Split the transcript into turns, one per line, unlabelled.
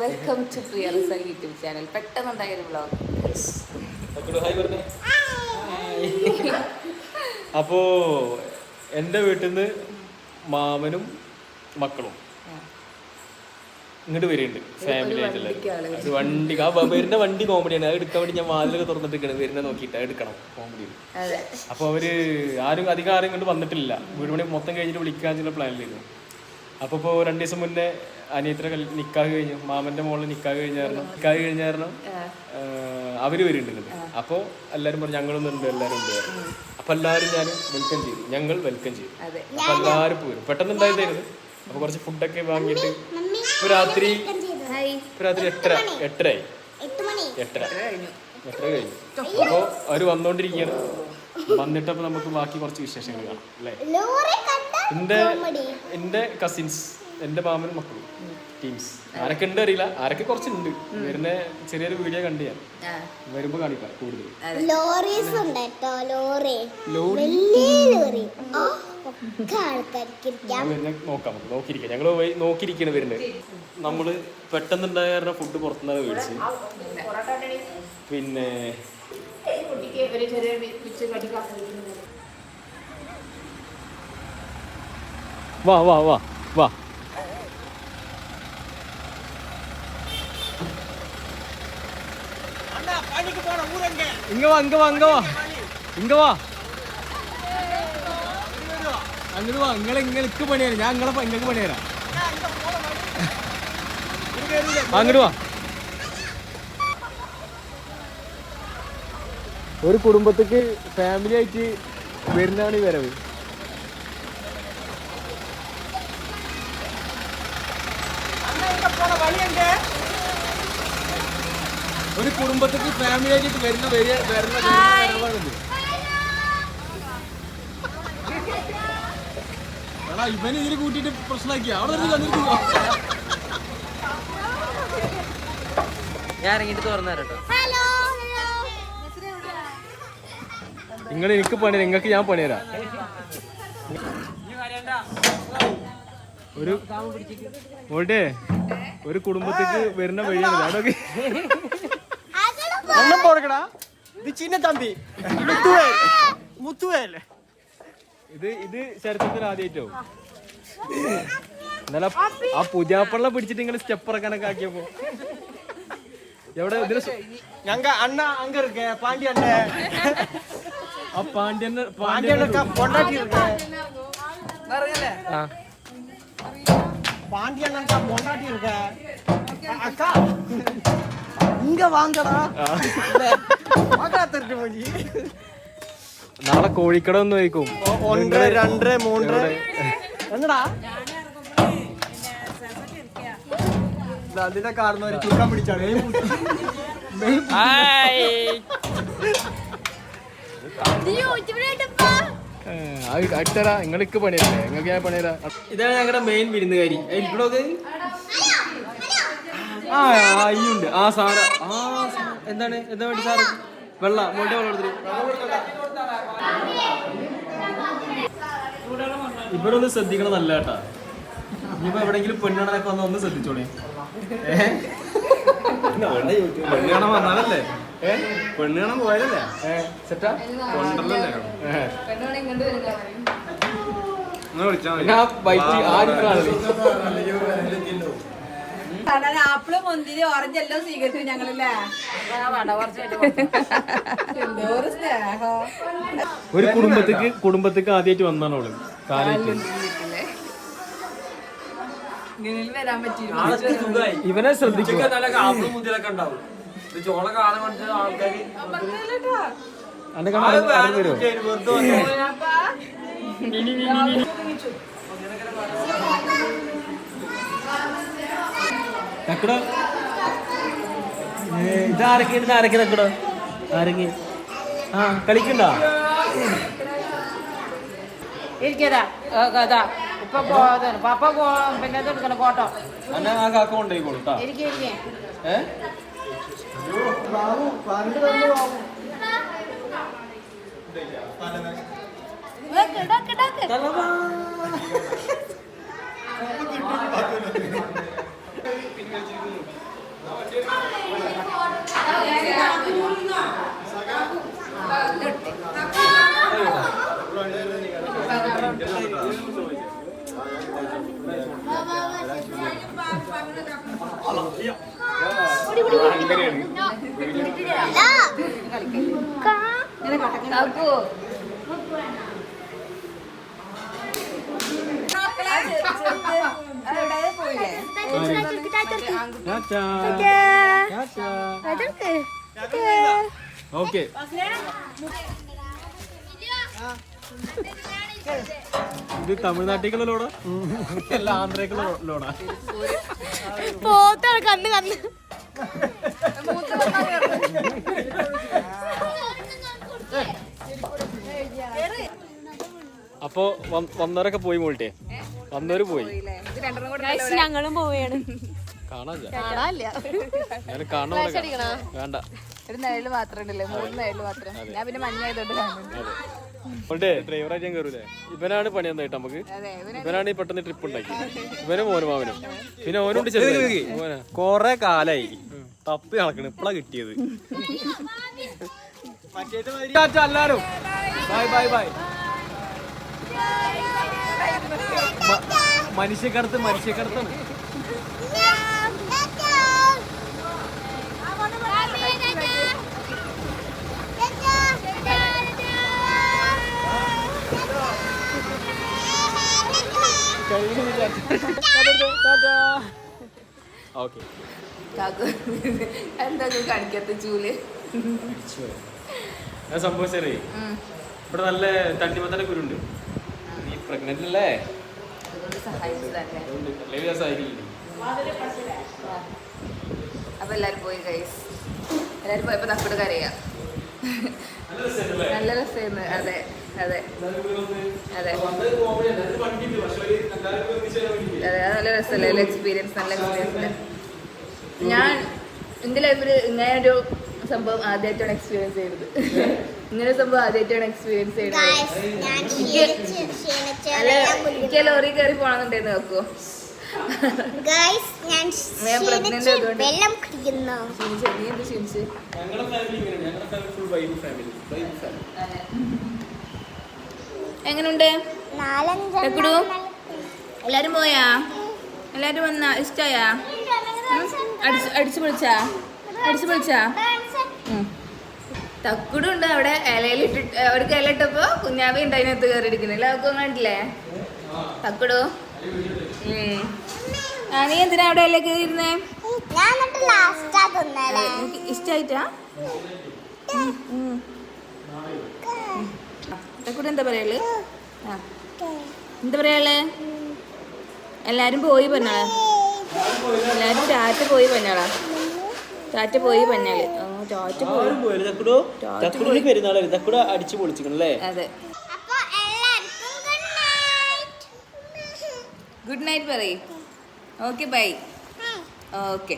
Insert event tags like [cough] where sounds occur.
Welcome to Priyarisa YouTube channel. പെട്ടെന്നുണ്ടായ ഒരു vlog
അപ്പോ എന്റെ വീട്ടിൽ നിന്ന് മാമനും മക്കളും ഇങ്ങോട്ട് വരുന്നുണ്ട് ഫാമിലി ആയിട്ടുള്ള വണ്ടി. ആ വരുന്ന വണ്ടി കോമഡിയാണ് അത് എടുക്കാൻ വേണ്ടി ഞാൻ വാതിലൊക്കെ തുറന്നിട്ടിരിക്കണം വരുന്ന നോക്കിയിട്ട് എടുക്കണം. കോമഡി അപ്പൊ അവർ ആരും അധികം ആരും ഇങ്ങോട്ട് വന്നിട്ടില്ല. വീട് പണി മൊത്തം കഴിഞ്ഞിട്ട് വിളിക്കാന്നുള്ള പ്ലാനിലായിരുന്നു അപ്പൊ ഇപ്പോ രണ്ടു ദിവസം മുന്നേ അനിയത്തിനെ നിക്കാഹ് കഴിഞ്ഞു. മാമന്റെ മോളിൽ നിക്കാഹ് കഴിഞ്ഞായിരുന്നു. നിക്കാഹ് കഴിഞ്ഞായിരുന്നു. അവർ വരുന്നുണ്ട് അപ്പോൾ അപ്പൊ എല്ലാരും പറഞ്ഞു ഞങ്ങളൊന്നും ഉണ്ട് എല്ലാരും ഉണ്ട്. അപ്പൊ എല്ലാരും ഞാൻ വെൽക്കം ചെയ്തു. ഞങ്ങൾ വെൽക്കം ചെയ്തു.
അതെ.
അപ്പൊ എല്ലാരും പോരും പെട്ടെന്ന് ഉണ്ടായതായിരുന്നു അപ്പൊ കുറച്ച് ഫുഡൊക്കെ വാങ്ങിയിട്ട് ഇപ്പൊ രാത്രി ഇപ്പൊ രാത്രി എട്ടര എട്ടരയായി. എട്ടര.
കഴിഞ്ഞു.
എത്ര കഴിഞ്ഞു. അപ്പോ അവർ വന്നോണ്ടിരിക്കുകയാണ്. വന്നിട്ടപ്പോ നമുക്ക് ബാക്കി കുറച്ച് വിശേഷങ്ങൾ കാണാം അല്ലേ? എന്റെ എന്റെ കസിൻസ് എന്റെ മാമനും മക്കളും ടീംസ് ആരൊക്കെ ഉണ്ട് അറിയില്ല. ആരൊക്കെ കുറച്ചുണ്ട്. വരുന്ന ചെറിയൊരു വീഡിയോ കണ്ട് ഞാൻ.
ആ.
വരുമ്പോൾ കാണിക്കാം കൂടുതൽ
ലോറീസ് ഉണ്ട് കേട്ടോ ലോറി.
ലോറി. നോക്കാം നോക്കിയിരിക്കാം. ഞങ്ങൾ പോയി നോക്കിയിരിക്കണ വരുന്നത്. നമ്മൾ പെട്ടെന്നുണ്ടായ കാരണം ഫുഡ് പുറത്തുനിന്നാണ് മേടിച്ച് പിന്നെ വാ വാ വാ. വാ. ഇങ്ങ വാ ഇങ്ങ വാ ഇങ്ങ വാ. ഇങ്ങ വാ. അങ്ങോട്ട് വാ നിങ്ങളെ നിങ്ങൾക്ക് പണിയാണ് ഞാൻ നിങ്ങളെ നിങ്ങൾക്ക് പണിയാരാ അങ്ങോട്ട് വാ. ഒരു കുടുംബത്തേക്ക് ഫാമിലി ആയിട്ട് വരുന്നതാണ് ഈ വരവ്. ഒരു കുടുംബത്തിൽ ഫാമിലി ആയിട്ട് വരുന്ന വരിക വരുന്ന എടാ ഇവന് ഇതിൽ കൂട്ടിയിട്ട് പ്രശ്നമാക്കി അവിടെ നിന്ന് കണ്ടിട്ട്
ഞാൻ ഇറങ്ങിട്ട് തുറന്നു തരാം
ഹലോ
നിങ്ങൾ എനിക്ക് പണി നിങ്ങൾക്ക് ഞാൻ പണിതരാം ഒരു ഓട്ടെ ഒരു കുടുംബത്തേക്ക് വരുന്ന വഴിയാണ്. അതൊക്കെ
ഒന്നും കൊടുക്കടാ ഇത് ചിന്ന തമ്പി. മുത്തുവേൽ. മുത്തുവേൽ.
ഇത് ഇത് ചരിത്രത്തിൽ ആദ്യമായിട്ടോ എന്നാലും ആ പുതിയാപ്പള്ള പിടിച്ചിട്ട് നിങ്ങൾ സ്റ്റെപ്പ് ഇറക്കാനൊക്കെ ആക്കിയപ്പോ. എവിടെ? ഇതിന്
ഞങ്ങ അണ്ണ അങ്ക ഇരിക്ക പാണ്ടി അണ്ണ.
ആ പാണ്ഡ്യന്
പാണ്ഡ്യനൊക്കെ കൊണ്ടാക്കി
ആ.
പാണ്ഡ്യനൊക്കെ കൊണ്ടാട്ടി ഇരിക്ക. അക്ക. இங்க வாங்கடா வாங்கடா திருட்டு மணி
നാളെ കോഴിക്കട ഒന്ന് വയ്ക്കും
ஒன்று ரெண்டு மூன்று என்னடா അതിനെ കാണുന്ന ഒരു ചുക്കാൻ പിടിച്ചാണ്
അടുത്തരാ നിങ്ങൾക്ക് പണിയല്ലേ നിങ്ങൾക്ക് ഞാൻ പണിയരാ ഇതാണ് ഞങ്ങളുടെ മെയിൻ വിരുന്നുകാരി ഇരിക്കണോക്ക് ആ അയ്യുണ്ട്. ആ സാറ. ആ എന്താണ്? എന്താ വേണ്ടി സാറ്? വെള്ള മോളുടെ വെള്ളം എടുത്തിട്ട് ഇവിടെ ഒന്ന് ശ്രദ്ധിക്കണം നല്ല കേട്ടാ. ഇനിയിപ്പോ എവിടെങ്കിലും പെണ്ണാണൊക്കെ വന്ന ഒന്ന് ശ്രദ്ധിച്ചോളേ. ഏഹ് പെണ്ണ് കാണാൻ വന്നാലല്ലേ? ഏഹ് പെണ്ണ് കാണാൻ പോയാലല്ലേ സെറ്റാ? കൊണ്ടല്ലേ
പെണ്ണോടെ ഇങ്ങോട്ട്
കാണില്ല
ആപ്പിൾ മുന്തിരി ഓറഞ്ച് എല്ലാം സ്വീകരിച്ചു ഞങ്ങളല്ലേ? എന്തോരം സ്നേഹം.
ഒരു കുടുംബത്തേക്ക് കുടുംബത്തേക്ക് ആദ്യമായിട്ട് വന്നാണ് അവൾ
ഇങ്ങനെ വരാൻ പറ്റില്ല
ഇവനെ ശ്രദ്ധിക്കുക. കാണാൻ വരുമോ? തക്കട ഇതാരൊക്കെ ഇത് ആരൊക്കെ തക്കട ആരൊക്കെ? ആ കളിക്കണ്ട
ഇരിക്കതാ അതാ ഇപ്പൊ പപ്പ പിന്നെ എടുക്കണം ഫോട്ടോ.
അന്നെ ആ കാക്ക കൊണ്ടേക്കോളൂ കേട്ടാ
ഇരിക്കെ ഇരിക്കെ.
ഏ? Aku. Aku. Aku. Aku. Okay. ഇത് തമിഴ്നാട്ടിലേക്കുള്ള ലോഡാ? അല്ല ആന്ധ്രയ്ക്കുള്ള ലോഡാ?
പോത്താണ് കണ്ണ് കണ്ണ്.
അപ്പോ വന്ന- വന്നവരൊക്കെ പോയി മോൾട്ടെ? വന്നവര് പോയി.
ഞങ്ങളും പോവുകയാണ്.
കാണാനില്ല. വേണ്ട.
ഒരു നിഴൽ മാത്രം ഉണ്ടല്ലേ? മൂന്ന് നിഴൽ മാത്രം. ഞാൻ പിന്നെ മഞ്ഞായതുകൊണ്ട് കാണുന്നുണ്ട്
മോൾട്ടെ ഡ്രൈവറായിട്ട് ഞാൻ കയറൂലേ ഇവനാണ് പണി എന്തായിട്ട് നമുക്ക്. ഇവനാണ് ഈ പെട്ടെന്ന് ട്രിപ്പ് ഉണ്ടാക്കി. ഇവനും മോനും മാവനും പിന്നെ. മോനാ.
കൊറേ കാലായി. തപ്പി നടക്കണ്. ഇപ്പളാ കിട്ടിയത്. എല്ലാരും. ബൈ ബൈ ബൈ മനുഷ്യക്കടത്ത് മനുഷ്യക്കടത്താണ്.
ഓക്കെ.
എന്താ കാണിക്കാത്ത ചൂൽ?
ഞാൻ സംഭവിച്ചേ ഇവിടെ നല്ല തണ്ണിമത്തന്റെ കുരുണ്ട് പ്രഗ്നന്റ് അല്ലേ?
അപ്പൊ എല്ലാരും പോയി എല്ലാരും പോയപ്പോ തക്കോട് കരയാ. നല്ല രസമായിരുന്നു. അതെ അതെ. അതെ. അതെ അത് നല്ല രസമല്ലേ? നല്ല എക്സ്പീരിയൻസ് നല്ല എക്സ്പീരിയൻസ് ഞാൻ എന്റെ ലൈഫിൽ ഇങ്ങനെ ഒരു സംഭവം ആദ്യമായിട്ടാണ് എക്സ്പീരിയൻസ് ചെയ്തത്. ഇങ്ങനെ സംഭവം ആദ്യമായിട്ടാണ് എക്സ്പീരിയൻസ് ചെയ്യുന്നത്.
ഞാൻ
എനിക്ക്
ക്ഷീണിച്ച്
അല്ല എനിക്ക് ലോറി കയറി പോകണമെന്നുണ്ടെന്ന് നോക്കൂ.
ഗൈസ് ഞാൻ [laughs]
ഞാൻ pregnant
ക്ഷീണിച്ച് വെള്ളം കുടിക്കുന്നു.
എന്ത് ക്ഷീണിച്ച്?
ഞങ്ങളുടെ ഫാമിലി ഇങ്ങനെ ഞങ്ങളുടെ family full vibe family vibe family
എങ്ങനുണ്ട്? എല്ലാരും പോയാ? എല്ലാരും വന്നാ? ഇഷ്ടായാ? അടിച്ചു പൊളിച്ചാ? അടിച്ചു പൊളിച്ചാ? തക്കുടും ഉണ്ട് അവിടെ ഇലയിലിട്ടിട്ട് അവർക്ക് ഇല ഇട്ടപ്പോ കുഞ്ഞാവി ഉണ്ട് അതിനകത്ത് കയറി ഇരിക്കുന്നില്ല അതൊക്കെ കണ്ടില്ലേ? തക്കുടു? നീ എന്തിനാ അവിടെ ഇല കയറിയിരുന്നേ? ഇഷ്ടായിട്ടാ? തക്കുടു എന്താ പറയൽ? എന്താ പറയാൾ എല്ലാരും പോയി പറഞ്ഞാളാ എല്ലാരും രാത്രി പോയി പറഞ്ഞാളാ ടാറ്റ പോയി പോയി.
ചക്കുടോ
ചാറ്റ്
പെരുന്നാളായിരുന്നു ചക്കുട അടിച്ചു പൊളിച്ചിക്കണല്ലേ
അതെ.
അപ്പൊ എല്ലാവർക്കും ഗുഡ് നൈറ്റ്
ഗുഡ് നൈറ്റ് പറയ്. Okay bye okay